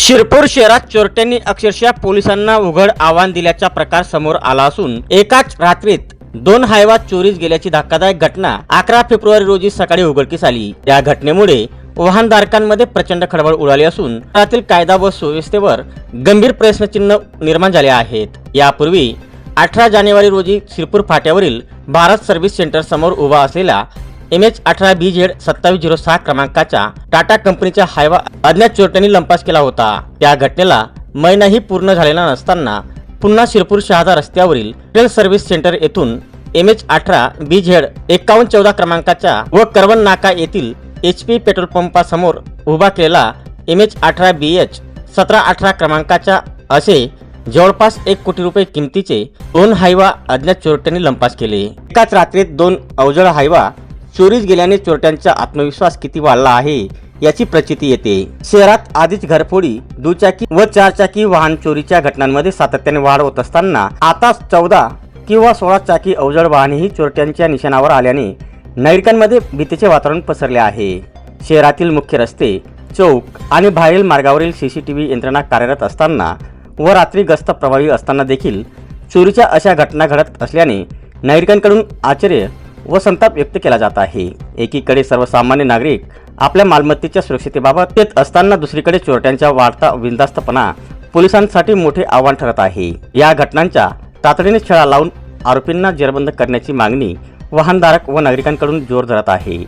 शिरपूर शहरात चोरट्यांनी अक्षरशः पोलिसांना उघड आव्हान दिल्याचा प्रकार समोर आला असून एकाच रात्रीत दोन हायवा चोरीस गेल्याची धक्कादायक घटना अकरा फेब्रुवारी रोजी सकाळी उघडकीस आली. या घटनेमुळे वाहनधारकांमध्ये प्रचंड खळबळ उडाली असून त्यातील कायदा व सुव्यवस्थेवर गंभीर प्रश्नचिन्ह निर्माण झाले आहेत. यापूर्वी अठरा जानेवारी रोजी शिरपूर फाट्यावरील भारत सर्व्हिस सेंटर समोर उभा असलेला एम एच अठरा बी झेड सत्तावीस झिरो सहा क्रमांकाच्या टाटा कंपनीच्या हायवा अज्ञात चोरट्यांनी लंपास केला होता. त्या घटनेला महिनाही पूर्ण झालेला नसताना पुन्हा शिरपूर शहादा रस्त्यावरील रेल सर्व्हिस सेंटर येथून एम एच अठरा बी झेड एकावन्न चौदा क्रमांकाच्या व करवन नाका येथील एच पी पेट्रोल पंपासमोर उभा केलेला एम एच अठरा बी एच सतरा अठरा क्रमांकाच्या असे जवळपास एक कोटी रुपये किमतीचे दोन हायवा अज्ञात चोरट्यांनी लंपास केले. एकाच रात्रीत दोन अवजड हायवा चोरीस गेल्याने चोरट्यांचा आत्मविश्वास किती वाढला आहे याची प्रचिती येते. शहरात आधीच घरफोडी दुचाकी व चारचाकी वाहन चोरीच्या घटनांमध्ये सातत्याने वाढ होत असताना आता चौदा किंवा सोळा चाकी अवजड वाहनेही चोरट्यांच्या निशाणावर आल्याने नागरिकांमध्ये भीतीचे वातावरण पसरले आहे. शहरातील मुख्य रस्ते चौक आणि बाहेरील मार्गावरील सीसीटीव्ही यंत्रणा कार्यरत असताना व रात्री गस्त प्रभावी असताना देखील चोरीच्या अशा घटना घडत असल्याने नागरिकांकडून आश्चर्य व संताप व्यक्त केला जात आहे. एकीकडे सर्वसामान्य नागरिक आपल्या मालमत्तेच्या सुरक्षितेबाबत येत असताना दुसरीकडे चोरट्यांच्या वाढता विंदास्तपणा पोलिसांसाठी मोठे आव्हान ठरत आहे. या घटनांच्या तातडीने छळा लावून आरोपींना जेरबंद करण्याची मागणी वाहनधारक व नागरिकांकडून जोर धरत आहे.